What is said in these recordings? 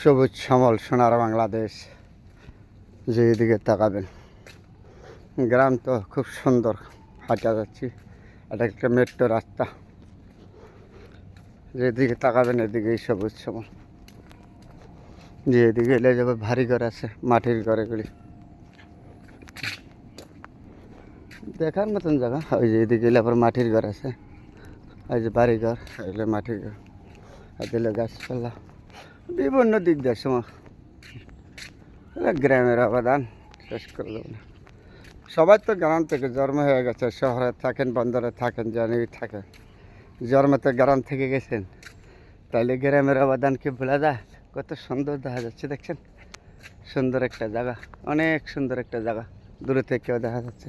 সবুজ শ্যামল সোনার বাংলাদেশ, যে এদিকে তাকাবেন। গ্রাম তো খুব সুন্দর, হাঁটা যাচ্ছি, এটা একটা মেট্রো রাস্তা। যেদিকে তাকাবেন, এদিকেই সবুজ শ্যামল। যে এদিকে এলে যাবে ভারী ঘর আছে, মাটির ঘরে ঘরেগুলি। দেখার মতন জায়গা, ওই যে এদিকে এলে আবার মাটির ঘর আছে। ওই যে বাড়ি ঘর এলে মাটির ঘর। আর দিলে গাছপালা। বিভিন্ন দিক দিয়ে সময় গ্রামের অবদান, শেষ করে দেবো না। সবাই তো গ্রাম থেকে জন্ম হয়ে গেছে, শহরে থাকেন, বন্দরে থাকেন জানিয়ে থাকেন। জন্মতে গ্রাম থেকে গেছেন। তাইলে গ্রামের অবদান কি ভোলা যায়? কত সুন্দর দেখা যাচ্ছে, দেখছেন? সুন্দর একটা জায়গা, অনেক সুন্দর একটা জায়গা। দূরে থেকেও দেখা যাচ্ছে।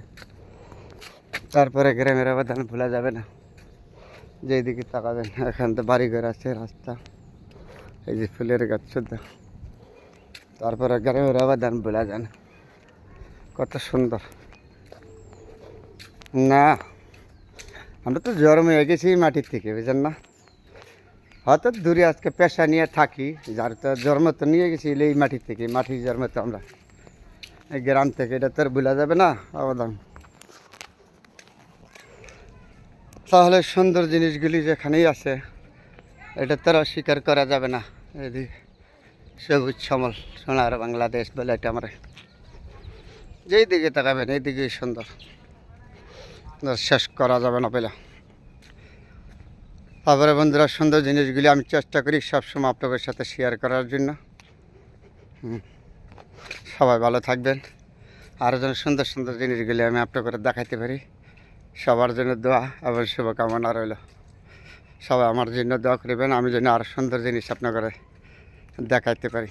তারপরে গ্রামের অবদান ভোলা যাবে না। যেদিকে তাকাবেন, এখান তো বাড়ি বাড়িঘর আছে, রাস্তা। এই যে ফুলের গাছ, শুদ্ধ। তারপরে গ্রামের অবদান ভোলা যায় না কত সুন্দর। না, আমরা তো জন্ম হয়ে গেছি মাটির থেকে, বুঝলেন না? হয়তো দূরে আজকে পেশা নিয়ে থাকি, যার তো জন্ম তো নিয়ে গেছি এই মাটির থেকে, মাটির জন্ম তো আমরা। এই গ্রাম থেকে এটা তো আর ভোলা যাবে না, অবদান। তাহলে সুন্দর জিনিসগুলি যেখানেই আছে, এটা তো আর অস্বীকার করা যাবে না। সবুজ শ্যামল সোনার বাংলাদেশ বলে এটা আমরা। যেই দিকে তাকাবেন, এই দিকেই সুন্দর। শেষ করা যাবে না পেলে। তারপরে বন্ধুরা, সুন্দর জিনিসগুলি আমি চেষ্টা করি সবসময় আপনাদের সাথে শেয়ার করার জন্য। সবাই ভালো থাকবেন। আরও যেন সুন্দর সুন্দর জিনিসগুলি আমি আপনাদের দেখাইতে পারি। সবার জন্য দোয়া এবং শুভকামনা রইল। সবাই আমার জন্য দোয়া করবেন আমি যেন আরও সুন্দর জিনিস আপনার ঘরে দেখাইতে পারি।